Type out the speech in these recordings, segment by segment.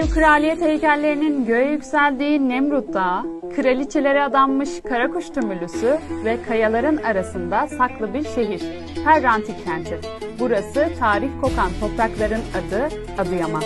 Dev kraliyet heykellerinin göğe yükseldiği Nemrut Dağı, kraliçelere adanmış Karakuş Tümülüsü ve kayaların arasında saklı bir şehir, Her Antik Kenti. Burası tarih kokan toprakların adı Adıyaman.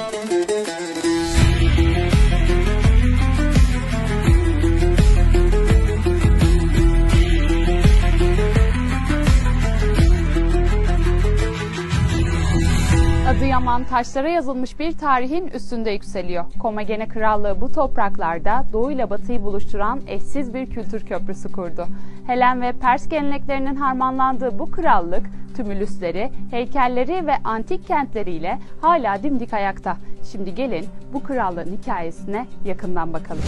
Adıyaman taşlara yazılmış bir tarihin üstünde yükseliyor. Komagene Krallığı bu topraklarda Doğu ile Batı'yı buluşturan eşsiz bir kültür köprüsü kurdu. Helen ve Pers geleneklerinin harmanlandığı bu krallık tümülüsleri, heykelleri ve antik kentleriyle hala dimdik ayakta. Şimdi gelin bu krallığın hikayesine yakından bakalım.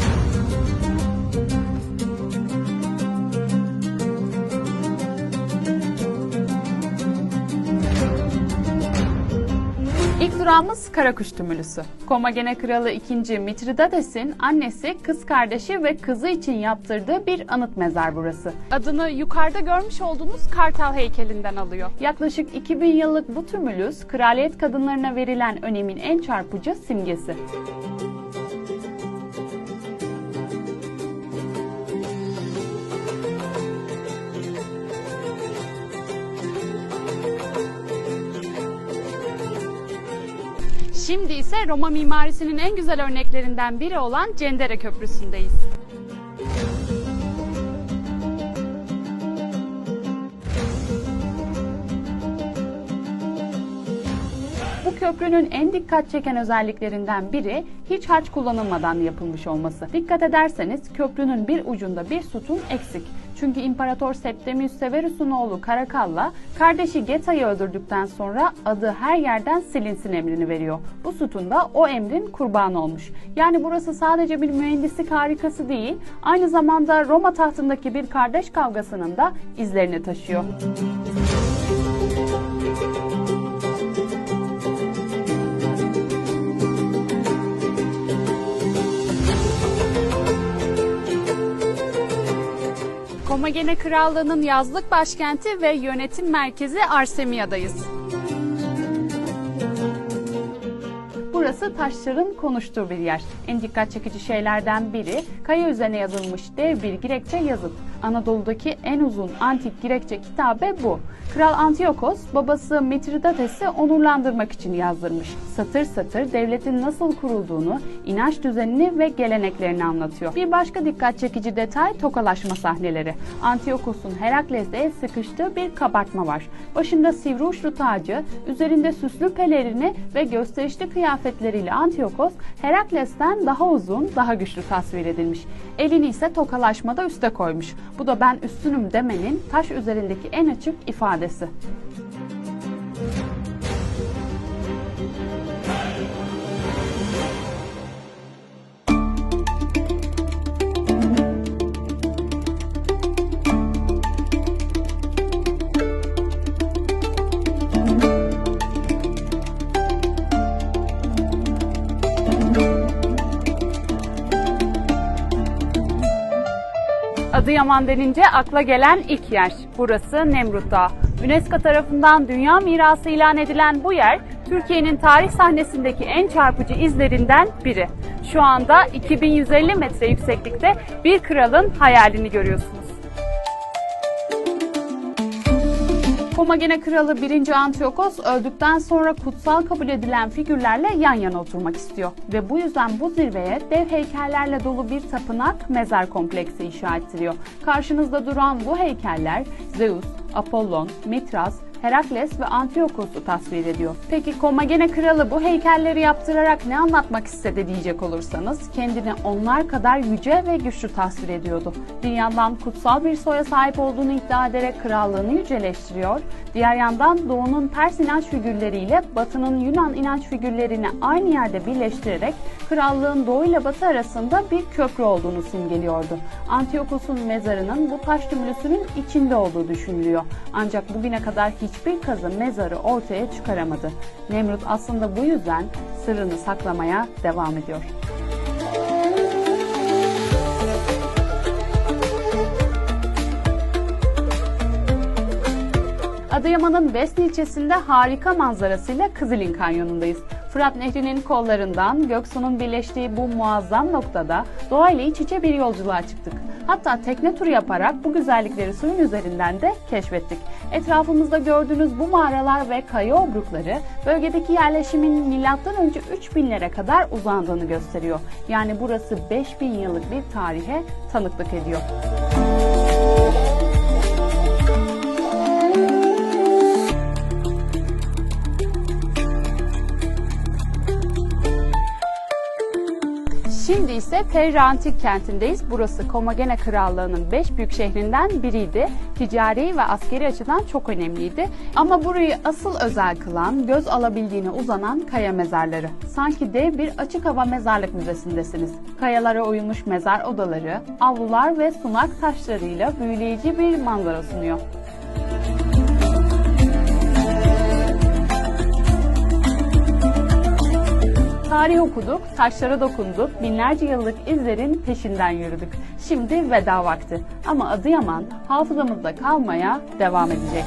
Durağımız Karakuş Tümülüsü. Komagene Kralı 2. Mitridades'in annesi, kız kardeşi ve kızı için yaptırdığı bir anıt mezar burası. Adını yukarıda görmüş olduğunuz Kartal heykelinden alıyor. Yaklaşık 2000 yıllık bu tümülüs, kraliyet kadınlarına verilen önemin en çarpıcı simgesi. Şimdi ise Roma mimarisinin en güzel örneklerinden biri olan Cendere Köprüsü'ndeyiz. Bu köprünün en dikkat çeken özelliklerinden biri hiç harç kullanılmadan yapılmış olması. Dikkat ederseniz köprünün bir ucunda bir sütun eksik. Çünkü İmparator Septimius Severus'un oğlu Karakalla kardeşi Geta'yı öldürdükten sonra adı her yerden silinsin emrini veriyor. Bu sütun da o emrin kurbanı olmuş. Yani burası sadece bir mühendislik harikası değil, aynı zamanda Roma tahtındaki bir kardeş kavgasının da izlerini taşıyor. Komagene Krallığı'nın yazlık başkenti ve yönetim merkezi Arsemia'dayız. Burası taşların konuştuğu bir yer. En dikkat çekici şeylerden biri kaya üzerine yazılmış dev bir Girekçe yazıt. Anadolu'daki en uzun antik Girekçe kitabe bu. Kral Antiochos babası Mitridades'i onurlandırmak için yazdırmış. Satır satır devletin nasıl kurulduğunu, inanç düzenini ve geleneklerini anlatıyor. Bir başka dikkat çekici detay tokalaşma sahneleri. Antiochos'un Herakles'le el sıkıştığı bir kabartma var. Başında sivri uçlu tacı, üzerinde süslü pelerini ve gösterişli kıyafetleriyle Antiochos Herakles'ten daha uzun, daha güçlü tasvir edilmiş. Elini ise tokalaşmada üste koymuş. Bu da ben üstünüm demenin taş üzerindeki en açık ifadesi. Adıyaman denince akla gelen ilk yer. Burası Nemrut Dağı. UNESCO tarafından Dünya Mirası ilan edilen bu yer, Türkiye'nin tarih sahnesindeki en çarpıcı izlerinden biri. Şu anda 2150 metre yükseklikte bir kralın hayalini görüyorsunuz. Komagene Kralı 1. Antiochos öldükten sonra kutsal kabul edilen figürlerle yan yana oturmak istiyor. Ve bu yüzden bu zirveye dev heykellerle dolu bir tapınak mezar kompleksi inşa ettiriyor. Karşınızda duran bu heykeller Zeus, Apollon, Mitras, Herakles ve Antiochos'u tasvir ediyor. Peki Komagene kralı bu heykelleri yaptırarak ne anlatmak istedi diyecek olursanız kendini onlar kadar yüce ve güçlü tasvir ediyordu. Bir yandan kutsal bir soya sahip olduğunu iddia ederek krallığını yüceleştiriyor. Diğer yandan doğunun Pers inanç figürleriyle batının Yunan inanç figürlerini aynı yerde birleştirerek krallığın doğu ile batı arasında bir köprü olduğunu simgeliyordu. Antiochos'un mezarının bu taş tümülüsünün içinde olduğu düşünülüyor. Ancak bugüne kadar hiçbir kazı mezarı ortaya çıkaramadı. Nemrut aslında bu yüzden sırrını saklamaya devam ediyor. Adıyaman'ın Vesni ilçesinde harika manzarasıyla Kızılin Kanyonu'ndayız. Fırat Nehri'nin kollarından Göksu'nun birleştiği bu muazzam noktada doğayla iç içe bir yolculuğa çıktık. Hatta tekne turu yaparak bu güzellikleri suyun üzerinden de keşfettik. Etrafımızda gördüğünüz bu mağaralar ve kaya obrukları bölgedeki yerleşimin M.Ö. 3000'lere kadar uzandığını gösteriyor. Yani burası 5000 yıllık bir tarihe tanıklık ediyor. İse Perra Antik Kenti'ndeyiz. Burası Komagene Krallığı'nın 5 büyük şehrinden biriydi. Ticari ve askeri açıdan çok önemliydi. Ama burayı asıl özel kılan göz alabildiğine uzanan kaya mezarları. Sanki dev bir açık hava mezarlık müzesindesiniz. Kayalara oyulmuş mezar odaları, avlular ve sunak taşlarıyla büyüleyici bir manzara sunuyor. Tarih okuduk, taşlara dokunduk, binlerce yıllık izlerin peşinden yürüdük. Şimdi veda vakti. Ama Adıyaman hafızamızda kalmaya devam edecek.